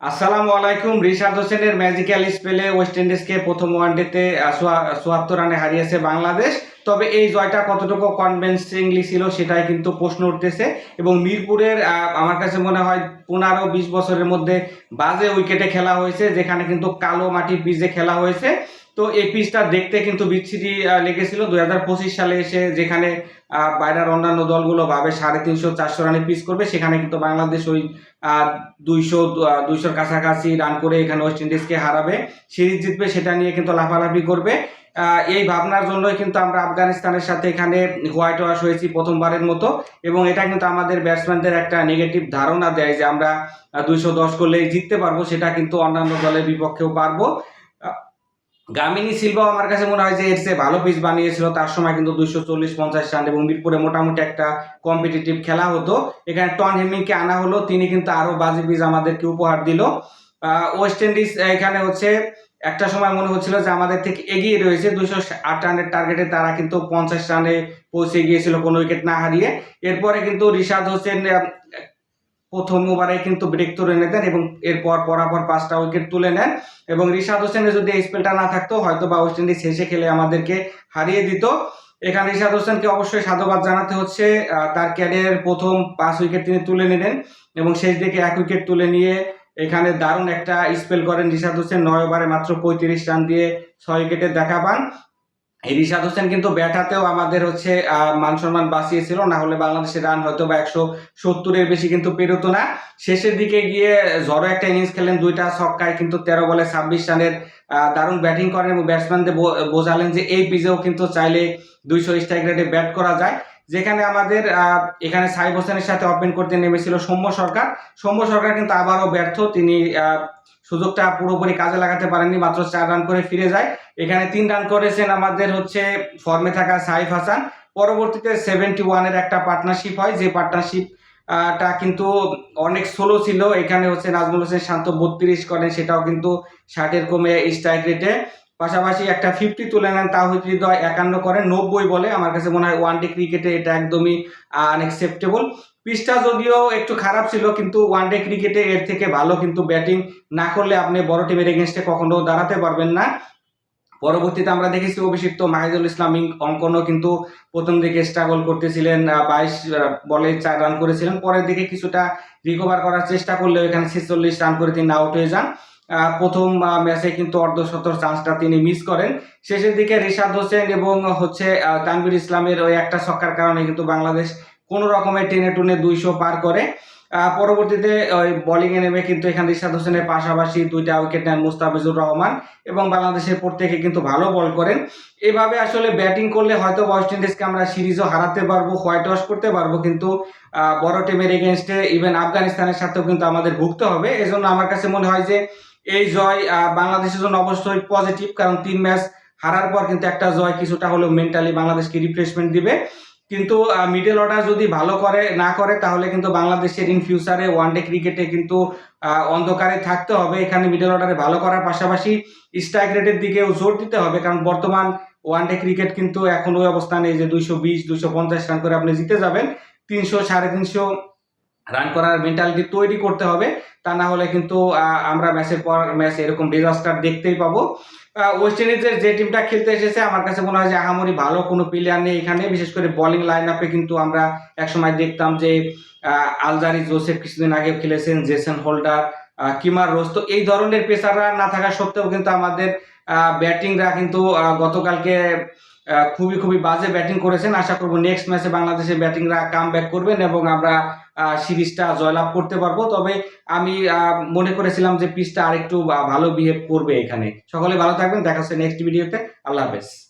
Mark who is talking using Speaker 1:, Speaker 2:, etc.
Speaker 1: আসসালামু আলাইকুম, রিশাদ হোসেনের ম্যাজিক্যাল স্পেলে ওয়েস্ট ইন্ডিজকে প্রথম ওয়ানডেতে চুয়াত্তর রানে হারিয়েছে বাংলাদেশ। তবে এই জয়টা কতটুকু কনভেন্সিংলি ছিল সেটাই কিন্তু প্রশ্ন উঠতেছে। এবং মিরপুরের আমার কাছে মনে হয় পনেরো বিশ বছরের মধ্যে বাজে উইকেটে খেলা হয়েছে, যেখানে কিন্তু কালো মাটির পিচে খেলা হয়েছে। তো এই পিচটা দেখতে কিন্তু বিচ্ছিরি লেগেছিল। দুই হাজার পঁচিশ সালে এসে যেখানে বাইরের অন্যান্য দলগুলো ভাবে সাড়ে তিনশো, চারশো রানে পিচ করবে, সেখানে কিন্তু বাংলাদেশ ওই দুইশো দুইশোর কাছাকাছি রান করে এখানে ওয়েস্ট ইন্ডিজকে হারাবে। সিরিজ জিতবে সেটা নিয়ে কিন্তু লাফালাফি করবে। এই ভাবনার জন্যই কিন্তু আমরা আফগানিস্তানের সাথে এখানে হোয়াইট ওয়াশ হয়েছি প্রথমবারের মতো। এবং এটা কিন্তু আমাদের ব্যাটসম্যানদের একটা নেগেটিভ ধারণা দেয় যে আমরা দুইশো দশ করলেই জিততে পারব, সেটা কিন্তু অন্যান্য দলের বিপক্ষেও পারব। গামিনী সিলভাও আমার কাছে মনে হয় যে এর চেয়ে ভালো পিচ বানিয়েছিল, তার সময় কিন্তু দুইশো চল্লিশ, পঞ্চাশ রান এবং মিরপুরে মোটামুটি একটা কম্পিটিটিভ খেলা হতো। এখানে টন হেমিংকে আনা হলো, তিনি কিন্তু আরও বাজে পিচ আমাদেরকে উপহার দিল। ওয়েস্ট ইন্ডিজ এখানে হচ্ছে একটা সময় মনে হচ্ছিল যে আমাদের থেকে এগিয়ে রয়েছে দুশো আট রানের টার্গেটে তারা কিন্তু পঞ্চাশ রানে পৌঁছে গিয়েছিল কোনো উইকেট না হারিয়ে। এরপরে কিন্তু রিশাদ হোসেন প্রথম ওভারে কিন্তু ব্রেক তুলে নিতেন এবং এরপর পরাপর পাঁচটা উইকেট তুলে নেন এবং রিশাদ হোসেনের যদি এই স্পেলটা না থাকতো, হয়তো বা ওয়েস্ট ইন্ডিজ শেষে খেলে আমাদেরকে হারিয়ে দিত। এখানে রিশাদ হোসেনকে অবশ্যই সাধুবাদ জানাতে হচ্ছে তার ক্যারিয়ারের প্রথম পাঁচ উইকেট তিনি তুলে নিলেন এবং শেষ দিকে এক উইকেট তুলে নিয়ে এখানে দারুণ একটা স্পেল করেন রিশাদ হোসেন, নয় ওভারে মাত্র পঁয়ত্রিশ রান দিয়ে ছয় উইকেটের দেখা পান। রিশাদ হোসেন কিন্তু ব্যাট হাতেও আমাদের হচ্ছে মান সম্মান বাঁচিয়েছিল, না হলে বাংলাদেশের রান হয়তো বা একশো সত্তরের বেশি কিন্তু পেরোতো না। শেষের দিকে গিয়ে ঝড়ো একটা ইনিংস খেলেন, দুইটা ছক্কায় কিন্তু তেরো বলে ছাব্বিশ রানের দারুণ ব্যাটিং করেন এবং ব্যাটসম্যানদের বোঝালেন যে এই পিজেও কিন্তু চাইলে দুইশো স্ট্রাইক রেটে ব্যাট করা যায়। যেখানে আমাদের এখানে সাইব হোসেনের সাথে ওপেন করতে নেমেছিল সৌম্য সরকার। সৌম্য সরকার কিন্তু আবারও ব্যর্থ। তিনি সুযোগটা পুরোপুরি কাজে লাগাতে পারেননি, মাত্র চার রান করে ফিরে যায়। এখানে তিন রান করেছেন আমাদের হচ্ছে ফর্মে থাকা সাইফ হাসান। পরবর্তীতে সেভেন্টি ওয়ানের একটা পার্টনারশিপ হয়। যে পার্টনারশিপ টা কিন্তু অনেক স্লো ছিল। এখানে হচ্ছে নাজমুল হোসেন শান্ত বত্রিশ করেন, সেটাও কিন্তু ষাটের কমে স্ট্রাইক রেটে পাশাপাশি একটা ফিফটি তুলে নেন তাহিদ হৃদয় একান্ন করেন নব্বই বলে আমার কাছে মনে হয় ওয়ান ডে ক্রিকেটে এটা একদমই আনএক্সেপ্টেবল পিচটা যদিও একটু খারাপ ছিল, কিন্তু ওয়ান ডে ক্রিকেটে এর থেকে ভালো কিন্তু ব্যাটিং না করলে আপনি বড় টিমের এগেনস্টে কখনো দাঁড়াতে পারবেন না। পরবর্তীতে আমরা দেখেছি অভিষিক্ত মাহিদুল ইসলাম অঙ্কনও কিন্তু প্রথম দিকে স্ট্রাগল করতেছিলেন বাইশ বলে চার রান করেছিলেন। পরের দিকে কিছুটা রিকভার করার চেষ্টা করলেও এখানে ছেচল্লিশ রান করে তিনি আউট হয়ে যান। প্রথম ম্যাচে কিন্তু অর্ধশতর চান্সটা তিনি মিস করেন। শেষের দিকে রিশাদ হোসেন এবং হচ্ছে আহ, তানভীর ইসলামের ওই একটা ছক্কার কারণে কিন্তু বাংলাদেশ কোনো রকমের টেনে টুনে দুইশো পার করে। পরবর্তীতে ওই বোলিংয়ে নেমে কিন্তু এখানে রিশাদ হোসেনের পাশাপাশি দুইটা উইকেট নেন মুস্তাফিজুর রহমান এবং বাংলাদেশের প্রত্যেকে কিন্তু ভালো বল করেন। এভাবে আসলে ব্যাটিং করলে হয়তো ওয়েস্ট ইন্ডিজকে আমরা সিরিজও হারাতে পারব হোয়াইট ওয়াশ করতে পারব কিন্তু বড় টিমের এগেনস্টে ইভেন আফগানিস্তানের সাথেও কিন্তু আমাদের ভুগতে হবে। এজন্য আমার কাছে মনে হয় যে এই জয় বাংলাদেশের জন্য অবশ্যই পজিটিভ কারণ তিন ম্যাচ হারার পর কিন্তু একটা জয় কিছুটা হলেও মেন্টালি বাংলাদেশকে রিফ্রেশমেন্ট দিবে। কিন্তু মিডল অর্ডার যদি ভালো করে, না করে, তাহলে কিন্তু বাংলাদেশের ইন ফিউচারে ওয়ান ডে ক্রিকেটে কিন্তু অন্ধকারে থাকতে হবে। এখানে মিডল অর্ডারে ভালো করার পাশাপাশি স্ট্রাইক রেটের দিকেও জোর দিতে হবে, কারণ বর্তমান ওয়ান ডে ক্রিকেট কিন্তু এখন ওই অবস্থানে যে দুইশো বিশ, দুইশো পঞ্চাশ রান করে আপনি জিতে যাবেন, তিনশো, সাড়ে তিনশো রান করার মেন্টালিটি তৈরি করতে হবে। তা না হলে কিন্তু আমরা ম্যাচের পর ম্যাচ এরকম ডিজাস্টার দেখতেই পাবো। ওয়েস্ট ইন্ডিজের যে টিমটা খেলতে এসেছে, আমার কাছে মনে হয় যে আহামরি ভালো কোনো প্লেয়ার নেই এখানে। বিশেষ করে বোলিং লাইন আপে কিন্তু আমরা একসময় দেখতাম যে আলজারি জোসেফ কিছুদিন আগে খেলেছেন জেসন হোল্ডার কিমার রোজ তো এই ধরনের পেসাররা না থাকা সত্ত্বেও কিন্তু আমাদের ব্যাটিংরা কিন্তু গতকালকে খুবই খুবই বাজে ব্যাটিং করেছেন। আশা করব নেক্সট ম্যাচে বাংলাদেশের ব্যাটিংরা কাম ব্যাক করবেন এবং আমরা সিরিজটা জয়লাভ করতে পারব। তবে আমি মনে করেছিলাম যে পিচটা আরেকটু ভালো বিহেভ করবে এখানে। সকলে ভালো থাকবেন। দেখা হচ্ছে নেক্সট ভিডিওতে আল্লাহ হাফেজ।